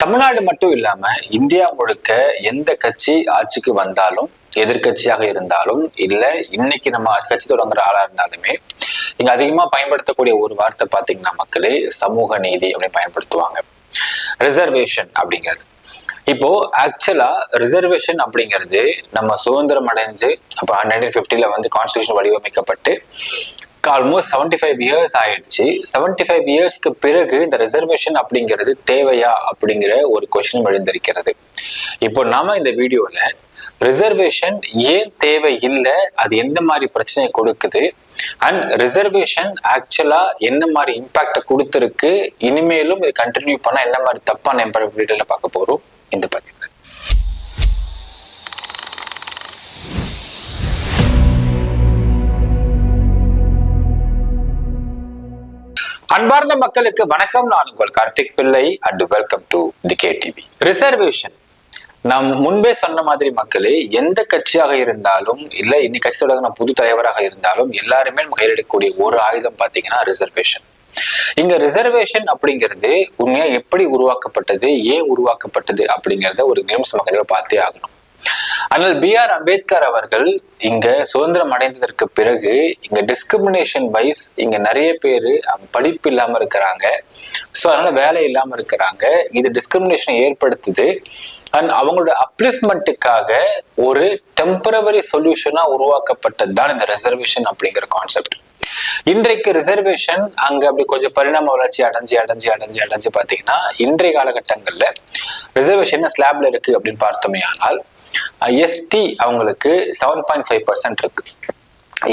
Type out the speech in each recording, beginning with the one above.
தமிழ்நாடு மட்டும் இல்லாம இந்தியா முழுக்க எந்த கட்சி ஆட்சிக்கு வந்தாலும் எதிர்க்கட்சியாக இருந்தாலும் இல்ல இன்னைக்கு நம்ம கட்சி தொடங்குற ஆளா இருந்தாலுமே இங்க அதிகமா பயன்படுத்தக்கூடிய ஒரு வார்த்தை பாத்தீங்கன்னா மக்களே சமூக நீதி அப்படின்னு பயன்படுத்துவாங்க. ரிசர்வேஷன் அப்படிங்கிறது. இப்போ ஆக்சுவலா ரிசர்வேஷன் அப்படிங்கிறது நம்ம சுதந்திரம் அடைஞ்சு அப்புறம் நைன்டீன் ஃபிஃப்டில வந்து கான்ஸ்டியூஷன் வடிவமைக்கப்பட்டு ஆல்மோஸ்ட் செவன்டி ஃபைவ் இயர்ஸ் ஆயிடுச்சு. செவன்டி ஃபைவ் இயர்ஸ்க்கு பிறகு இந்த ரிசர்வேஷன் அப்படிங்கிறது தேவையா அப்படிங்கிற ஒரு கொஷின் எழுந்திருக்கிறது. இப்போ நாம இந்த வீடியோல ரிசர்வேஷன் ஏன் தேவை இல்லை அது எந்த மாதிரி பிரச்சனையை கொடுக்குது அண்ட் ரிசர்வேஷன் ஆக்சுவலா என்ன மாதிரி இம்பாக்ட கொடுத்துருக்கு இனிமேலும் இது கண்டினியூ பண்ணா என்ன மாதிரி தப்பான இம்பாக்ட் டீட்டெயில பார்க்க போறோம். இந்த பதிவுல. அன்பார்ந்த மக்களுக்கு வணக்கம். நான் உங்கள் Karthik Pillai and welcome to the K TV reservation நாம் முன்பே சொன்ன மாதிரி மக்களே எந்த கட்சியாக இருந்தாலும் இல்ல இன்னைக்கு கட்சி தொடங்கின புது தலைவராக இருந்தாலும் எல்லாருமே நம்ம கையில் ஒரு ஆயுதம் பாத்தீங்கன்னா ரிசர்வேஷன் இங்க ரிசர்வேஷன் அப்படிங்கிறது உண்மையா எப்படி உருவாக்கப்பட்டது ஏன் உருவாக்கப்பட்டது அப்படிங்கிறத ஒரு நிமிஷம் கண்டிப்பா பார்த்தே ஆகணும். ஆனால் பி ஆர் அம்பேத்கர் அவர்கள் இங்க சுதந்திரம் அடைந்ததற்கு பிறகு இங்க டிஸ்கிரிமினேஷன் வைஸ் இங்க நிறைய பேர் படிப்பு இல்லாம இருக்கிறாங்க. ஸோ அதனால வேலை இல்லாம இருக்கிறாங்க. இது டிஸ்கிரிமினேஷனை ஏற்படுத்துது. அண்ட் அவங்களோட அப்லிஃப்ட்மெண்ட்டுக்காக ஒரு டெம்பரவரி சொல்யூஷனா உருவாக்கப்பட்டது தான் இந்த ரிசர்வேஷன் அப்படிங்கிற கான்செப்ட் இன்றைக்கு ரிசர்வேஷன் அங்க அப்படி கொஞ்சம் பரிணாம வளர்ச்சி அடைஞ்சு அடைஞ்சு அடைஞ்சு அடைஞ்சு பாத்தீங்கன்னா இன்றைய காலகட்டங்கள்ல ரிசர்வேஷன் ஸ்லாப்ல இருக்கு அப்படின்னு பார்த்தோமே ஆனால் எஸ்டி அவங்களுக்கு செவன் பாயிண்ட் ஃபைவ் பர்சன்ட் இருக்கு.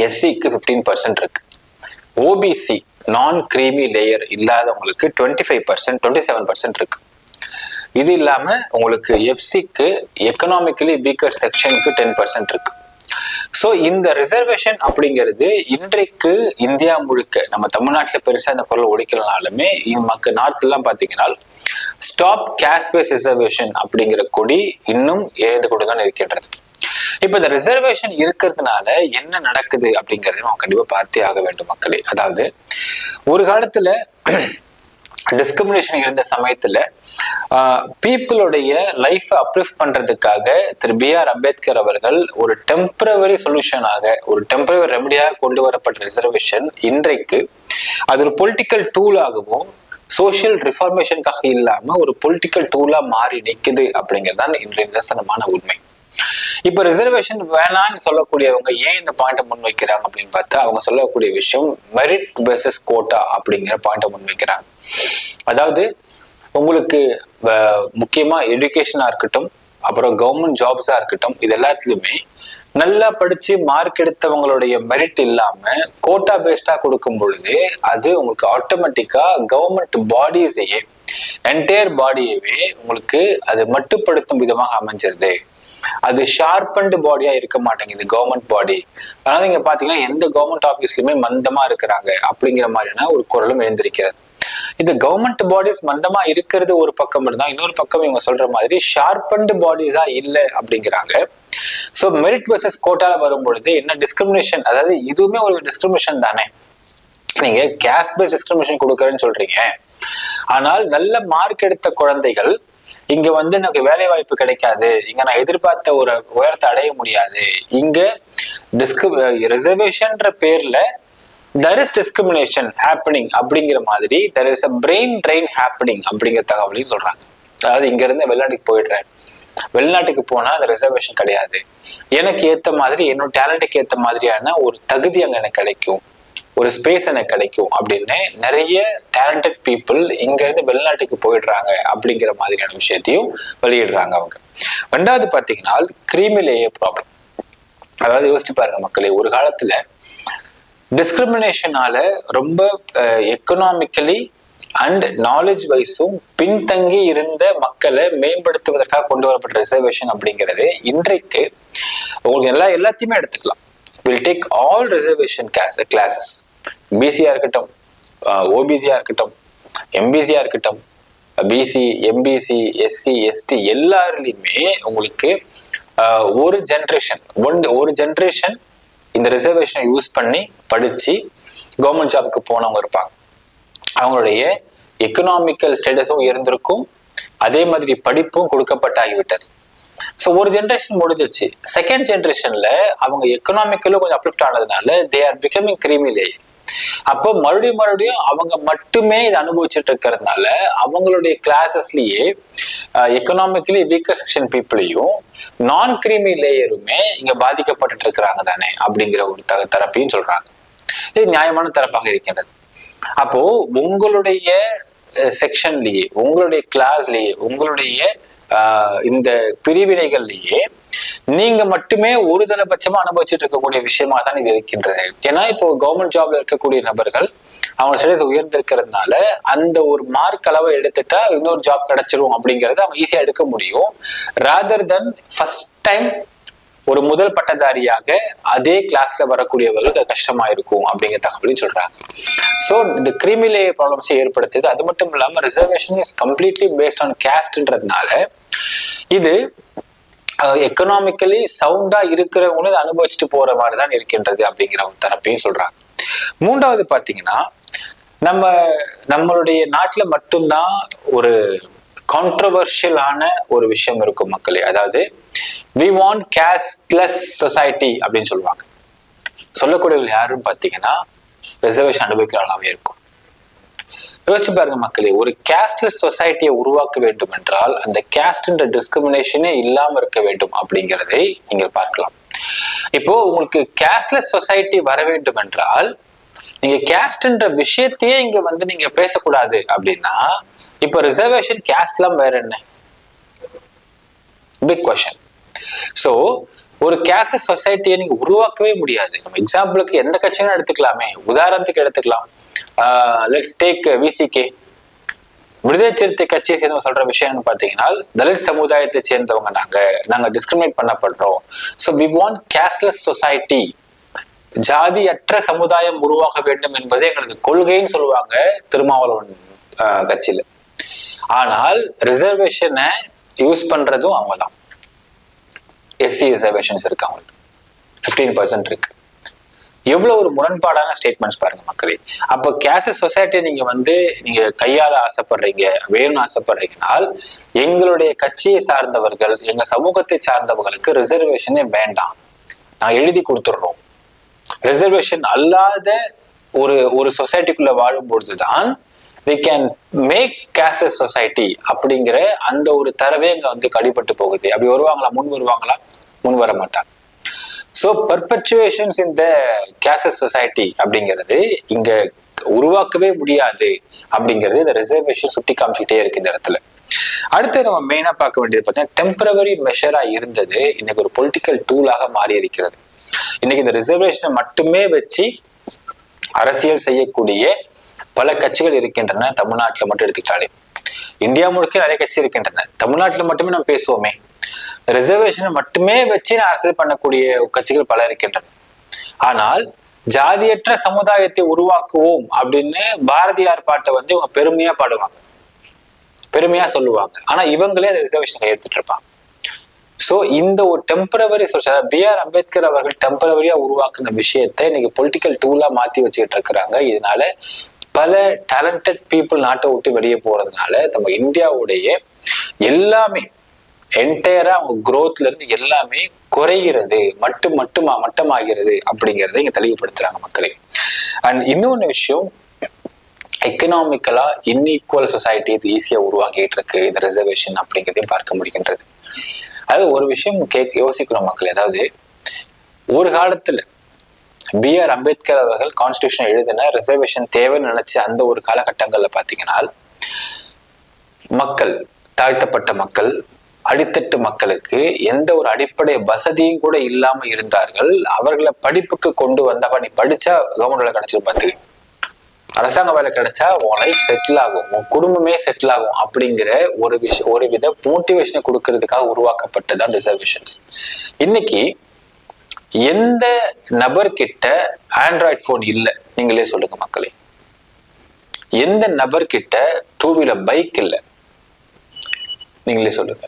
எஸ்சிக்கு ஃபிஃப்டீன் பர்சன்ட் இருக்கு. ஓபிசி நான் கிரீமி லேயர் இல்லாதவங்களுக்கு twenty five percent twenty seven percent இருக்கு. இது இல்லாம உங்களுக்கு எஃப்சிக்கு எக்கனாமிக்கலி வீக்கர் செக்ஷனுக்கு டென் பர்சன்ட் இருக்கு. ஸோ இந்த ரிசர்வேஷன் அப்படிங்கிறது இன்றைக்கு இந்தியா முழுக்க நம்ம தமிழ்நாட்டில் பெருசாக இந்த குரல் ஒழிக்கலனாலுமே மக்கள் நார்த்லாம் எல்லாம் பார்த்தீங்கன்னா ஸ்டாப் கேஷ் பேஸ் ரிசர்வேஷன் அப்படிங்கிற கொடி இன்னும் எழுந்து கொண்டு தான் இருக்கின்றது. இப்போ இந்த ரிசர்வேஷன் இருக்கிறதுனால என்ன நடக்குது அப்படிங்கிறத நம்ம கண்டிப்பாக பார்த்தே ஆக வேண்டும் மக்களே. அதாவது ஒரு காலத்தில் டிஸ்கிரிமினேஷன் இருந்த சமயத்துல பீப்புளுடைய லைஃப் அப்ரூவ் பண்றதுக்காக திரு பி ஆர் அம்பேத்கர் அவர்கள் ஒரு டெம்பரவரி சொல்யூஷனாக ஒரு டெம்பரவரி ரெமடியாக கொண்டு வரப்பட்ட ரிசர்வேஷன் இன்றைக்கு அது ஒரு பொலிட்டிக்கல் டூலாகவும் சோசியல் ரிஃபார்மேஷனுக்காக இல்லாம ஒரு பொலிட்டிக்கல் டூலா மாறி நிற்குது அப்படிங்கிறது தான் இன்றைய நிதர்சனமான உண்மை. இப்போ ரிசர்வேஷன் வேணான்னு சொல்லக்கூடியவங்க ஏன் இந்த பாயிண்ட முன்வைக்கிறாங்க அப்படின்னு பார்த்தா அவங்க சொல்லக்கூடிய விஷயம் மெரிட் பேசஸ் கோட்டா அப்படிங்கிற பாயிண்ட முன்வைக்கிறாங்க. அதாவது உங்களுக்கு முக்கியமாக எஜுகேஷனாக இருக்கட்டும் அப்புறம் கவர்மெண்ட் ஜாப்ஸாக இருக்கட்டும் இது எல்லாத்துலயுமே நல்லா படித்து மார்க் எடுத்தவங்களுடைய மெரிட் இல்லாமல் கோட்டா பேஸ்டாக கொடுக்கும் பொழுது அது உங்களுக்கு ஆட்டோமேட்டிக்காக கவர்மெண்ட் பாடிஸையே என்டையர் பாடியவே உங்களுக்கு அது மட்டுப்படுத்தும் விதமாக அமைஞ்சிருது. அது ஷார்பன்டு பாடியா இருக்க மாட்டேங்குது கவர்மெண்ட் பாடி அதனால நீங்க பாத்தீங்கன்னா எந்த கவர்மெண்ட் ஆஃபீஸ்லயுமே மந்தமா இருக்கிறாங்க அப்படிங்கிற மாதிரியான ஒரு குரலும் எழுந்திருக்கிறது. இது கவர்மெண்ட் பாடிஸ் மந்தமா இருக்கிறது ஒரு பக்கம் இருந்தா இன்னொரு பக்கம் இவங்க சொல்ற மாதிரி ஷார்பன்டு பாடிஸா இல்லை அப்படிங்கிறாங்க. ஸோ மெரிட் வர்சஸ் கோட்டால வரும் பொழுது என்ன டிஸ்கிரிமினேஷன் அதாவது இதுவுமே ஒரு டிஸ்கிரிமினேஷன் தானே. நீங்க கேஸ்ட் பேஸ் டிஸ்கிரிமினேஷன் கொடுக்குறேன்னு சொல்றீங்க. ஆனால் நல்ல மார்க் எடுத்த குழந்தைகள் இங்க வந்து எனக்கு வேலை வாய்ப்பு கிடைக்காது. இங்க நான் எதிர்பார்த்த ஒரு உயரத்தை அடைய முடியாது. இங்க டிஸ்க ரிசர்வேஷன்ற பேர்ல தர் இஸ் டிஸ்கிரிமினேஷன் ஹேப்பனிங் அப்படிங்கிற மாதிரி there is a brain train happening அப்படிங்கிற தகவலையும் சொல்றாங்க. அதாவது இங்க இருந்து வெளிநாட்டுக்கு போயிடுறேன். வெளிநாட்டுக்கு போனா அந்த ரிசர்வேஷன் கிடையாது. எனக்கு ஏத்த மாதிரி என்னோட டேலண்ட்டுக்கு ஏத்த மாதிரியான ஒரு தகுதி அங்க எனக்கு கிடைக்கும். ஒரு ஸ்பேஸ் எனக்கு கிடைக்கும் அப்படின்னு நிறைய டேலண்டட் பீப்புள் இங்கேருந்து வெளிநாட்டுக்கு போயிடுறாங்க அப்படிங்கிற மாதிரியான விஷயத்தையும் வெளியிடுறாங்க அவங்க. ரெண்டாவது பார்த்தீங்கன்னா கிரீமிலேயே ப்ராப்ளம் அதாவது யோசிச்சு பாருங்க மக்களே ஒரு காலத்துல டிஸ்கிரிமினேஷனால ரொம்ப எக்கனாமிக்கலி அண்ட் நாலேஜ் வைஸும் பின்தங்கி இருந்த மக்களை மேம்படுத்துவதற்காக கொண்டு வரப்பட்ட ரிசர்வேஷன் அப்படிங்கிறது இன்றைக்கு உங்களுக்கு எல்லா எல்லாத்தையுமே எடுத்துக்கலாம். Will take all reservation class classes பிசியாக இருக்கட்டும் uh, ஓபிசியாக இருக்கட்டும் எம்பிசியாக இருக்கட்டும் பிசி எம்பிசி எஸ்சி எஸ்டி எல்லாருலேயுமே உங்களுக்கு uh, ஒரு ஜென்ரேஷன் ஒன் ஒரு ஜென்ரேஷன் இந்த ரிசர்வேஷனை யூஸ் பண்ணி படித்து கவர்மெண்ட் ஜாப்க்கு போனவங்க இருப்பாங்க. அவங்களுடைய எக்கனாமிக்கல் ஸ்டேட்டஸும் உயர்ந்திருக்கும். அதே மாதிரி படிப்பும் கொடுக்கப்பட்டாகிவிட்டது. ஸோ ஒரு ஜென்ரேஷன் முடிஞ்சிச்சு. செகண்ட் ஜென்ரேஷன்ல அவங்க எக்கனாமிக்கலும் கொஞ்சம் அப்லிஃப்ட் ஆனதுனால they are becoming creamy layer அப்போ மறுபடியும் மறுபடியும் அவங்க மட்டுமே இதை அனுபவிச்சுட்டு இருக்கிறதுனால அவங்களுடைய கிளாஸஸ்லயே எக்கனாமிக்கலி வீக்கர் செக்ஷன் பீப்புளையும் நான் கிரீமி லேயருமே இங்க பாதிக்கப்பட்டு இருக்கிறாங்க தானே அப்படிங்கிற ஒரு த தரப்பையும் சொல்றாங்க. இது நியாயமான தரப்பாக இருக்கின்றது. அப்போ உங்களுடைய செக்ஷன்லயே உங்களுடைய கிளாஸ்லயே உங்களுடைய இந்த பிரிவினைகள்லேயே நீங்க மட்டுமே ஒரு தலைபட்சமா அனுபவிச்சுட்டு இருக்கக்கூடிய விஷயமா தான் இது இருக்கின்றது. ஏன்னா இப்போ கவர்மெண்ட் ஜாப்ல இருக்கக்கூடிய நபர்கள் அவங்க ஸ்டேட்டஸ் உயர்ந்திருக்கிறதுனால அந்த ஒரு மார்க் அளவை எடுத்துட்டா இன்னொரு ஜாப் கிடைச்சிரும் அப்படிங்கறத அவங்க ஈஸியா எடுக்க முடியும். ராதர் தென் ஃபர்ஸ்ட் டைம் ஒரு முதல் பட்டதாரியாக அதே கிளாஸ்ல வரக்கூடியவர்களுக்கு கஷ்டமா இருக்கும் அப்படிங்கிற தகவலையும் சொல்றாங்க. ஸோ இந்த கிரிமிலே ப்ராப்ளம்ஸை ஏற்படுத்துது அது மட்டும் இல்லாமல் reservation is completely based on கேஸ்ட்ன்றதுனால இது எக்கனாமிக்கலி சவுண்டா இருக்கிறவங்களும் இதை அனுபவிச்சுட்டு போற மாதிரி தான் இருக்கின்றது அப்படிங்கிற தரப்பையும் சொல்றாங்க. மூன்றாவது பாத்தீங்கன்னா நம்ம நம்மளுடைய நாட்டுல மட்டும்தான் ஒரு கான்ட்ரவர்ஷியலான ஒரு விஷயம் இருக்கும் மக்களே. அதாவது வி வாண்ட் கேஸ்ட்லெஸ் சொசைட்டி அப்படின்னு சொல்லுவாங்க. சொல்லக்கூடியவர்கள் யாருன்னு பார்த்தீங்கன்னா ரிசர்வேஷன் அனுபவிக்கிறவங்களாவே இருக்கும். யோசிச்சு பாருங்க மக்களே ஒரு கேஸ்ட்லெஸ் சொசைட்டியை உருவாக்க வேண்டும் என்றால் அந்த கேஸ்ட்ன்ற டிஸ்கிரிமினேஷனே இல்லாம இருக்க வேண்டும் அப்படிங்கிறதை நீங்கள் பார்க்கலாம். இப்போ உங்களுக்கு கேஸ்ட்லெஸ் சொசைட்டி வர வேண்டும் என்றால் நீங்க கேஸ்ட்ன்ற விஷயத்தையே இங்க வந்து நீங்க பேசக்கூடாது அப்படின்னா இப்போ ரிசர்வேஷன் கேஸ்ட்லாம் வேற என்ன? பிக் கொஷன் ஸோ ஒரு கேஷ்லெஸ் சொசைட்டியை நீங்க உருவாக்கவே முடியாது. நம்ம எக்ஸாம்பிளுக்கு எந்த கட்சியும் எடுத்துக்கலாமே. உதாரணத்துக்கு எடுத்துக்கலாம். லெட்ஸ் டேக் விசிகே விடுதலை சிறுத்தை கட்சியை சேர்ந்தவங்க சொல்ற விஷயம்னு பார்த்தீங்கன்னா பாத்தீங்கன்னா தலித் சமுதாயத்தை சேர்ந்தவங்க நாங்க நாங்க discriminate பண்ணப்படுறோம். So we want casteless society ஜாதியற்ற சமுதாயம் உருவாக வேண்டும் என்பதே எங்களது கொள்கைன்னு சொல்லுவாங்க திருமாவளவன் கட்சியில. ஆனால் ரிசர்வேஷனை யூஸ் பண்றதும் அவங்க தான் எஸ்சி ரிசர்வேஷன்ஸ் இருக்கு அவங்களுக்கு. ஃபிஃப்டீன் பர்சன்ட் இருக்கு. எவ்வளோ ஒரு முரண்பாடான ஸ்டேட்மெண்ட்ஸ் பாருங்க மக்களே. அப்போ கேச சொசைட்டி நீங்கள் வந்து நீங்கள் கையாள ஆசைப்படுறீங்க வேணும்னு ஆசைப்படுறீங்கனால் எங்களுடைய கட்சியை சார்ந்தவர்கள் எங்கள் சமூகத்தை சார்ந்தவர்களுக்கு ரிசர்வேஷனே வேண்டாம். நான் எழுதி கொடுத்துட்றோம். ரிசர்வேஷன் அல்லாத ஒரு ஒரு சொசைட்டிக்குள்ளே வாழும்பொழுது தான் வி கேன் மேக் கேசஸ் சொசைட்டி அப்படிங்கிற அந்த ஒரு தரவே இங்க வந்து கடிபட்டு போகுது. அப்படி வருவாங்களா? முன் வருவாங்களா? முன் வர மாட்டாங்க. ஸோ பர்பச்சுவேஷன்ஸ் இந்த கேசஸ் சொசைட்டி அப்படிங்கிறது இங்க உருவாக்கவே முடியாது அப்படிங்கிறது இந்த ரிசர்வேஷன் சுட்டி காமிச்சுக்கிட்டே இருக்கு இந்த இடத்துல. அடுத்து நம்ம மெயினா பார்க்க வேண்டியது பார்த்தீங்கன்னா டெம்பரவரி மெஷரா இருந்தது. இன்னைக்கு ஒரு பொலிட்டிக்கல் டூலாக மாறி இருக்கிறது. இன்னைக்கு இந்த ரிசர்வேஷனை மட்டுமே வச்சு அரசியல் செய்யக்கூடிய பல கட்சிகள் இருக்கின்றன. தமிழ்நாட்டில் மட்டும் எடுத்துக்கிட்டாலே. இந்தியா முழுக்க நிறைய கட்சி இருக்கின்றன. தமிழ்நாட்டில் மட்டுமே நம்ம பேசுவோமே. ரிசர்வேஷனை மட்டுமே வச்சு நான் அரசியல் பண்ணக்கூடிய கட்சிகள் பல இருக்கின்றன. ஆனால் ஜாதியற்ற சமுதாயத்தை உருவாக்குவோம் அப்படின்னு பாரதியார் பாட்டை வந்து இவங்க பெருமையா பாடுவாங்க. பெருமையா சொல்லுவாங்க. ஆனா இவங்களே அந்த ரிசர்வேஷன் எடுத்துட்டு இருப்பாங்க. சோ இந்த ஒரு டெம்பரவரி பி ஆர் அம்பேத்கர் அவர்கள் டெம்பரவரியா உருவாக்குன விஷயத்தை இன்னைக்கு பொலிட்டிக்கல் டூலா மாத்தி வச்சுக்கிட்டு இருக்கிறாங்க. இதனால பல டேலண்டட் பீப்புள் நாட்டை விட்டு வெளியே போறதுனால நம்ம இந்தியாவுடைய எல்லாமே என்டையரா அவங்க குரோத்ல இருந்து எல்லாமே குறைகிறது மட்டும் மட்டுமா மட்டமாகிறது அப்படிங்கறத இங்க தெளிவுபடுத்துறாங்க மக்களே. அண்ட் இன்னொன்னு விஷயம் எக்கனாமிக்கலா இன்இக்குவல் சொசைட்டி இது ஈஸியா உருவாக்கிட்டு இருக்கு இந்த ரிசர்வேஷன் அப்படிங்கிறதையும் பார்க்க முடிகின்றது. அது ஒரு விஷயம் கேட்க யோசிக்கணும் மக்கள். அதாவது ஒரு காலத்துல பி ஆர் அம்பேத்கர் அவர்கள் கான்ஸ்டியூஷன் எழுதின ரிசர்வேஷன் தேவைன்னு நினைச்ச அந்த ஒரு காலகட்டங்கள்ல பாத்தீங்கன்னா மக்கள் தாழ்த்தப்பட்ட மக்கள் அடித்தட்டு மக்களுக்கு எந்த ஒரு அடிப்படை வசதியும் கூட இல்லாம இருந்தார்கள். அவர்களை படிப்புக்கு கொண்டு வந்தப்ப நீ படிச்சா கவர்மெண்ட் வேலை கிடைச்சிரும் அரசாங்க வேலை கிடைச்சா உன் லைஃப் செட்டில் ஆகும். உன் குடும்பமே செட்டில் ஆகும் அப்படிங்கிற ஒரு விஷயம் ஒரு வித மோட்டிவேஷனை கொடுக்கறதுக்காக உருவாக்கப்பட்டதான் ரிசர்வேஷன்ஸ் இன்னைக்கு எந்த நபர்கிட்ட ஆண்ட்ராய்ட் ஃபோன் இல்லை நீங்களே சொல்லுங்க மக்களே. எந்த நபர்கிட்ட டூ வீலர் பைக் இல்லை நீங்களே சொல்லுங்க.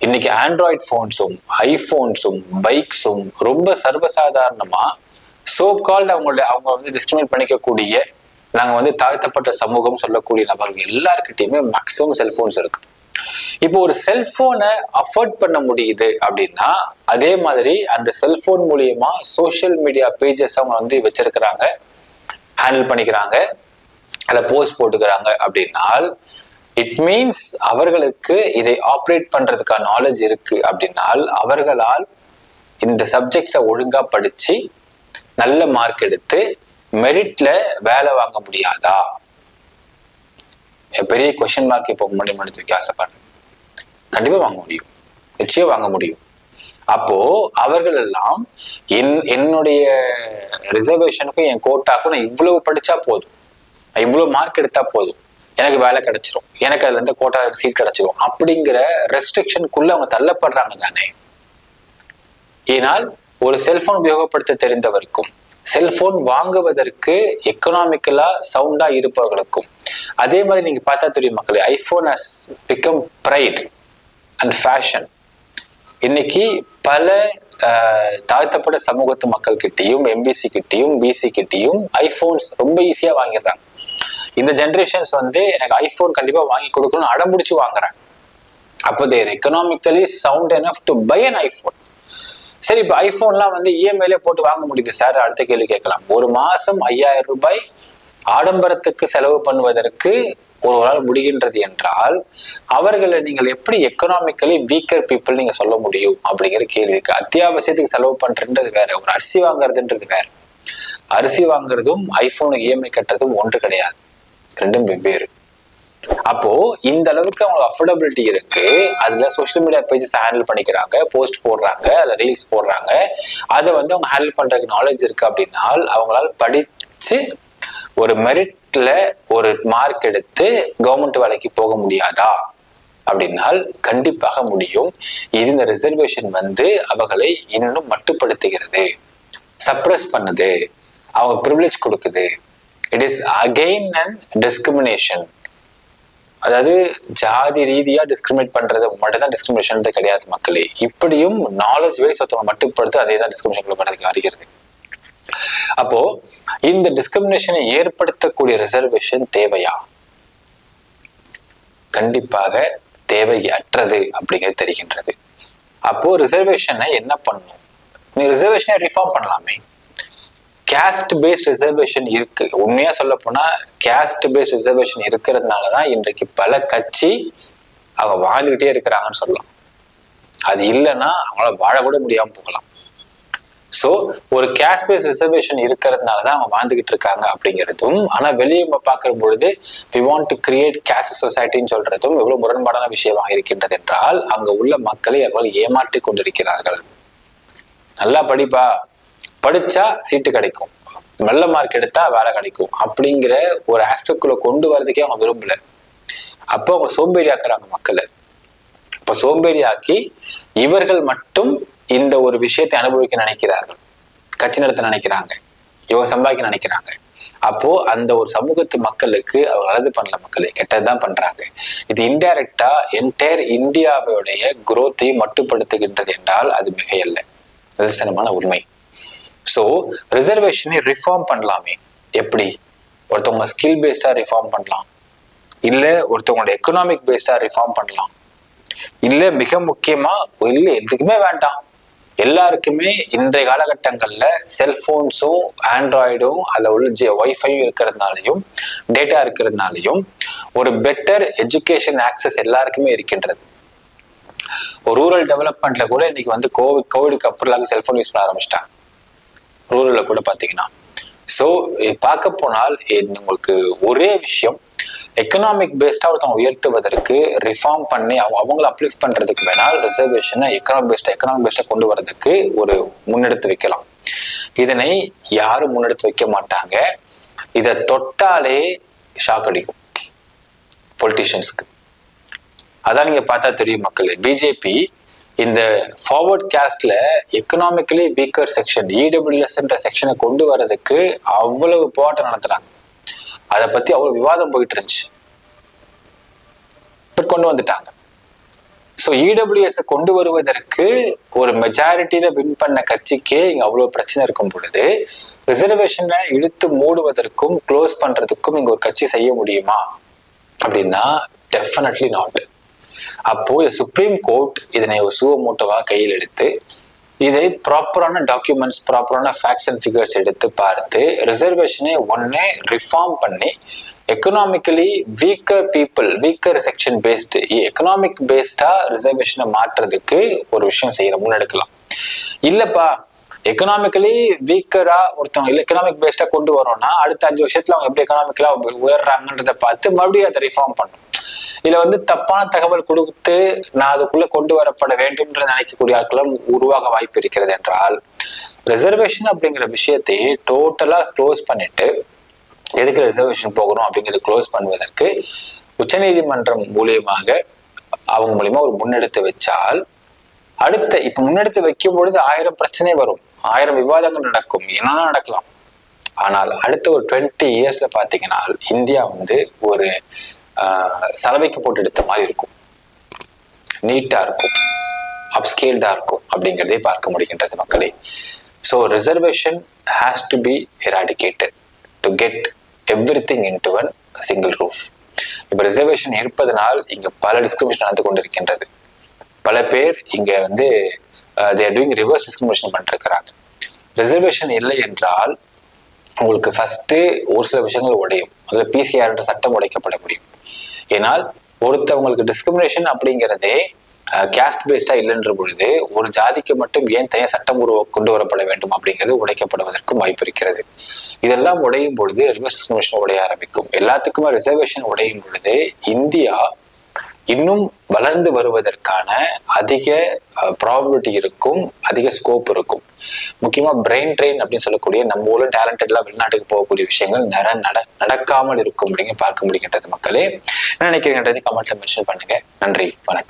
இன்னைக்கு ஆண்ட்ராய்ட் ஃபோன்ஸும் ஐஃபோன்ஸும் பைக்ஸும் ரொம்ப சர்வசாதாரணமா சோ கால்டு அவங்களுடைய அவங்க வந்து டிஸ்கிரிமினேட் பண்ணிக்கக்கூடிய நாங்கள் வந்து தாழ்த்தப்பட்ட சமூகம் சொல்லக்கூடிய நபர்கள் எல்லாருக்கிட்டையுமே மேக்ஸிமம் செல்ஃபோன்ஸ் இருக்கு. இப்போ ஒரு செல்போனை அஃபோர்ட் பண்ண முடியுது அப்படின்னா அதே மாதிரி அந்த செல்போன் மூலியமா சோஷியல் மீடியா பேஜஸ் அவங்க வந்து வச்சிருக்கிறாங்க ஹேண்டில் பண்ணிக்கிறாங்க அதில் போஸ்ட் போட்டுக்கிறாங்க அப்படின்னால் இட் மீன்ஸ் அவர்களுக்கு இதை ஆப்ரேட் பண்றதுக்கான நாலேஜ் இருக்கு அப்படின்னால் அவர்களால் இந்த சப்ஜெக்ட்ஸை ஒழுங்கா படிச்சு நல்ல மார்க் எடுத்து மெரிட்ல வேலை வாங்க முடியாதா? பெரிய கொஸ்டின் மார்க் இப்போ முன்னாடி முன்னாடி வைக்க ஆசைப்படுறேன். கண்டிப்பாக வாங்க முடியும். நிச்சயம் வாங்க முடியும். அப்போ அவர்கள் எல்லாம் என் என்னுடைய ரிசர்வேஷனுக்கும் என் கோட்டாக்கும் நான் இவ்வளவு படிச்சா போதும். இவ்வளோ மார்க் எடுத்தா போதும். எனக்கு வேலை கிடைச்சிரும். எனக்கு அதுல இருந்து கோட்டா சீட் கிடைச்சிரும். அப்படிங்கிற ரெஸ்ட்ரிக்ஷனுக்குள்ள அவங்க தள்ளப்படுறாங்க தானே. ஏனால் ஒரு செல்போன் உபயோகப்படுத்த தெரிந்தவருக்கும் செல்போன் வாங்குவதற்கு எக்கனாமிக்கலா சவுண்டா இருப்பவர்களுக்கும். அதே மாதிரி நீங்க பார்த்தா தெரியும் மக்களே iPhone has become pride and fashion இன்னைக்கு பல தாழ்த்தப்பட தாழ்த்தப்பட்ட சமூகத்து மக்கள் கிட்டயும் எம்பிசி கிட்டயும் பிசி கிட்டயும் ஐபோன்ஸ் ரொம்ப ஈஸியா வாங்கிடுறாங்க. இந்த ஜென்ரேஷன்ஸ் வந்து எனக்கு ஐபோன் கண்டிப்பா வாங்கி கொடுக்கணும்னு அடம்பிடிச்சு வாங்குறாங்க. அப்போ they're economically sound enough to buy an iPhone சரி இப்போ ஐபோன்லாம் வந்து இஎம்ஐல போட்டு வாங்க முடியுது. சார் அடுத்த கேள்வி கேட்கலாம். ஒரு மாசம் ஐயாயிரம் ரூபாய் ஆடம்பரத்துக்கு செலவு பண்ணுவதற்கு ஒருவரால் முடிகின்றது என்றால் அவர்களை நீங்கள் எப்படி எக்கனாமிக்கலி வீக்கர் பீப்புள் நீங்க சொல்ல முடியும்? அப்படிங்கிற கேள்விக்கு அத்தியாவசியத்துக்கு செலவு பண்றதுன்றது வேற ஒரு அரிசி வாங்குறதுன்றது வேற. அரிசி வாங்குறதும் ஐபோனுக்கு இஎம்ஐ கட்டுறதும் ஒன்று கிடையாது. ரெண்டும் வெவ்வேறு. அப்போ இந்த அளவுக்கு அவங்களுக்கு அஃபோர்டபிலிட்டி இருக்கு. அதுல சோஷியல் மீடியா பேஜஸ் ஹேண்டில் பண்ணிக்கிறாங்க போஸ்ட் போடுறாங்க அதுல ரீல்ஸ் போடுறாங்க. அதை வந்து அவங்க ஹேண்டில் பண்றதுக்கு நாலேஜ் இருக்கு அப்படின்னா அவங்களால படிச்சு ஒரு மெரிட்ல ஒரு மார்க் எடுத்து கவர்மெண்ட் வேலைக்கு போக முடியாதா? அப்படின்னால் கண்டிப்பாக முடியும். இது இந்த ரிசர்வேஷன் வந்து அவர்களை இன்னும் மட்டுப்படுத்துகிறது. சப்ரஸ் பண்ணுது. அவங்க ப்ரிவிலேஜ் கொடுக்குது. It is again and discrimination அதாவது ஜாதி ரீதியா டிஸ்கிரிமினேட் பண்றது மட்டும்தான் டிஸ்கிரிமினேஷன் கிடையாது மக்களே. இப்படியும் நாலேஜ் வைஸ் ஒருத்தவங்க மட்டுப்படுத்து அதே தான் டிஸ்கிரிமினேஷன் வரதுக்கு வருகிறது அப்போ இந்த டிஸ்கிரிமினேஷனை ஏற்படுத்தக்கூடிய ரிசர்வேஷன் தேவையா? கண்டிப்பாக தேவையற்றது அப்படிங்கிறது தெரிகின்றது. அப்போ ரிசர்வேஷனை என்ன பண்ணும்? நீ ரிசர்வேஷனை ரிஃபார்ம் பண்ணலாமே. கேஸ்ட் பேஸ்ட் ரிசர்வேஷன் இருக்கு. உண்மையா சொல்ல போனா கேஸ்ட் பேஸ்ட் ரிசர்வேஷன் இருக்கிறதுனால தான் இன்றைக்கு பல கட்சி அவங்க வாழ்ந்துகிட்டே இருக்கிறாங்கன்னு சொல்லலாம். அது இல்லைன்னா அவங்களால வாழ கூட போகலாம். ஸோ ஒரு கேஸ்ட் பேஸ் ரிசர்வேஷன் இருக்கிறதுனால தான் அவங்க வாழ்ந்துகிட்டு இருக்காங்க அப்படிங்கிறதும் ஆனால் வெளியே நம்ம பொழுது we want to create caste சொசைட்டின்னு சொல்றதும் எவ்வளோ முரண்பாடான விஷயமாக இருக்கின்றது என்றால் அங்கே உள்ள மக்களை அவர்கள் ஏமாற்றி கொண்டிருக்கிறார்கள். நல்லா படிப்பா. படிச்சா சீட்டு கிடைக்கும். நல்ல மார்க் எடுத்தா வேலை கிடைக்கும். அப்படிங்கிற ஒரு ஆஸ்பெக்ட்குள்ள கொண்டு வரதுக்கே அவங்க விரும்பல. அப்போ அவங்க சோம்பேறி ஆக்குறாங்க மக்களை. இப்ப சோம்பேறி ஆக்கி இவர்கள் மட்டும் இந்த ஒரு விஷயத்தை அனுபவிக்க நினைக்கிறார்கள். கட்சி நடத்த நினைக்கிறாங்க. இவங்க சம்பாதிக்க நினைக்கிறாங்க. அப்போ அந்த ஒரு சமூகத்து மக்களுக்கு அவங்க நல்லது பண்ணல மக்களே. கெட்டதுதான் பண்றாங்க. இது இன்டைரக்டா என்டையர் இந்தியாவுடைய குரோத்தையும் மட்டுப்படுத்துகின்றது என்றால் அது மிகையல்ல. நிதர்சனமான உண்மை. ஸோ ரிசர்வேஷனை ரிஃபார்ம் பண்ணலாமே. எப்படி? ஒருத்தவங்க ஸ்கில் பேஸ்டாக ரிஃபார்ம் பண்ணலாம். இல்லை ஒருத்தவங்களோட எக்கனாமிக் பேஸ்டாக ரிஃபார்ம் பண்ணலாம். இல்லை மிக முக்கியமாக இல்லை எதுக்குமே வேண்டாம். எல்லாருக்குமே இன்றைய காலகட்டங்களில் செல்ஃபோன்ஸும் ஆண்ட்ராய்டும் அதில் உள்ள ஜி ஒய்ஃபையும் இருக்கிறதுனாலையும் டேட்டா இருக்கிறதுனாலையும் ஒரு பெட்டர் எஜுகேஷன் ஆக்சஸ் எல்லாருக்குமே இருக்கின்றது. ரூரல் டெவலப்மெண்ட்ல கூட இன்னைக்கு வந்து கோவிட் கோவிடுக்கு அப்புறம் செல்போன் யூஸ் பண்ண ஆரம்பிச்சிட்டாங்க. ரூரல்ல கூட பார்த்தீங்கன்னா ஸோ பார்க்க போனால் உங்களுக்கு ஒரே விஷயம் எக்கனாமிக் பேஸ்டாக ஒருத்தவங்க உயர்த்துவதற்கு ரிஃபார்ம் பண்ணி அவங்க அவங்கள அப்லிஃப்ட் பண்ணுறதுக்கு வேணால் ரிசர்வேஷனை எக்கனாமிக் பேஸ்டாக எக்கனாமிக் பேஸ்டாக கொண்டு வரதுக்கு ஒரு முன்னெடுத்து வைக்கலாம். இதனை யாரும் முன்னெடுத்து வைக்க மாட்டாங்க? இதை தொட்டாலே ஷாக் அடிக்கும். பொலிட்டிஷியன்ஸ்க்கு அதான் நீங்கள் பார்த்தா தெரியும் மக்கள். பிஜேபி இந்த ஃபார்வர்ட் கேஸ்ட்ல எக்கனாமிக்கலி வீக்கர் செக்ஷன் இடபிள்யூஎஸ்ன்ற செக்ஷனை கொண்டு வர்றதுக்கு அவ்வளவு போராட்டம் நடத்துறாங்க. அதை பத்தி அவ்வளவு விவாதம் போயிட்டு இருந்துச்சு. பட் கொண்டு வந்துட்டாங்க. ஸோ இடபிள்யூஎஸ் கொண்டு வருவதற்கு ஒரு மெஜாரிட்டியில வின் பண்ண கட்சிக்கே இங்க அவ்வளவு பிரச்சனை இருக்கும் பொழுது ரிசர்வேஷனை இழுத்து மூடுவதற்கும் க்ளோஸ் பண்றதுக்கும் இங்க ஒரு கட்சி செய்ய முடியுமா? அப்படின்னா டெஃபினெட்லி நாட் அப்போது சுப்ரீம் கோர்ட் இதனை ஒரு சுவமூட்டவா கையில் எடுத்து இதை ப்ராப்பரான டாக்குமெண்ட்ஸ் ப்ராப்பரான ஃபேக்ட்ஸ் அண்ட் ஃபிகர்ஸ் எடுத்து பார்த்து ரிசர்வேஷனை ஒன்று ரிஃபார்ம் பண்ணி economically weaker people weaker section based economic பேஸ்டாக ரிசர்வேஷனை மாற்றுறதுக்கு ஒரு விஷயம் செய்யற முன்னெடுக்கலாம். இல்லைப்பா எக்கனாமிக்கலி வீக்கரா ஒருத்தவங்க இல்லை எக்கனாமிக் பேஸ்டா கொண்டு வரோம்னா அடுத்த அஞ்சு வருஷத்துல அவங்க எப்படி எக்கனாமிக்கலா உயர்றாங்கன்றத பார்த்து மறுபடியும் அதை ரிஃபார்ம் பண்ணும் இதுல வந்து தப்பான தகவல் கொடுத்து நான் அதுக்குள்ள கொண்டு வரப்பட வேண்டும் என்று நினைக்கக்கூடிய ஆட்களும் உருவாக வாய்ப்பு இருக்கிறது என்றால் ரிசர்வேஷன் அப்படிங்கிற விஷயத்தையே டோட்டலா க்ளோஸ் பண்ணிட்டு எதுக்கு ரிசர்வேஷன் போகணும் அப்படிங்கிறது க்ளோஸ் பண்ணுவதற்கு உச்சநீதிமன்றம் மூலியமாக அவங்க மூலியமா ஒரு முன்னெடுத்து வச்சால் அடுத்த இப்ப முன்னெடுத்து வைக்கும் பொழுது ஆயிரம் பிரச்சனை வரும் ஆயிரம் விவாதங்கள் நடக்கும் என்னன்னா நடக்கலாம்? ஆனால் அடுத்த ஒரு டுவெண்ட்டி இயர்ஸ்ல பாத்தீங்கன்னா இந்தியா வந்து ஒரு சலவைக்கு போட்டு எடுத்த மாதிரி இருக்கும். நீட்டாக இருக்கும். அப்ஸ்கேல்டாக இருக்கும் அப்படிங்கிறதே பார்க்க முடிகின்றது மக்களே. So reservation has to be eradicated to get everything into one single roof இப்போ ரிசர்வேஷன் இருப்பதனால் இங்கே பல டிஸ்கிரிமினேஷன் நடந்து கொண்டிருக்கின்றது. பல பேர் இங்கே வந்து தேர் டூயிங் ரிவர்ஸ் டிஸ்கிரிமினேஷன் பண்ணிருக்கிறாங்க. ரிசர்வேஷன் இல்லை என்றால் உங்களுக்கு ஃபஸ்ட்டு ஒரு சில விஷயங்கள் உடையும். அதில் பிசிஆர்ன்ற சட்டம் உடைக்கப்பட முடியும். ஏன்னால் ஒருத்தவங்களுக்கு டிஸ்கிரிமினேஷன் அப்படிங்கிறதே கேஸ்ட் பேஸ்டா இல்லைன்ற பொழுது ஒரு ஜாதிக்கு மட்டும் ஏன் தனியாக சட்டம் உருவ கொண்டு வரப்பட வேண்டும் அப்படிங்கிறது உடைக்கப்படுவதற்கும் வாய்ப்பு இருக்கிறது. இதெல்லாம் உடையும் பொழுது ரிவர்ஸ் டிஸ்கிரிமினேஷன் உடைய ஆரம்பிக்கும். எல்லாத்துக்குமே ரிசர்வேஷன் உடையும் பொழுது இந்தியா இன்னும் வளர்ந்து வருவதற்கான அதிக ப்ராபபிலிட்டி இருக்கும் அதிக ஸ்கோப் இருக்கும். முக்கியமா பிரெயின் ட்ரெயின் அப்படின்னு சொல்லக்கூடிய நம்ம ஊரில் டேலண்டட்லாம் வெளிநாட்டுக்கு போகக்கூடிய விஷயங்கள் நிற நட நடக்காமல் இருக்கும் அப்படிங்க பார்க்க முடிகின்றது மக்களே. என்ன நினைக்கிறீங்கன்றது கமெண்ட்ல மென்ஷன் பண்ணுங்க. நன்றி வணக்கம்.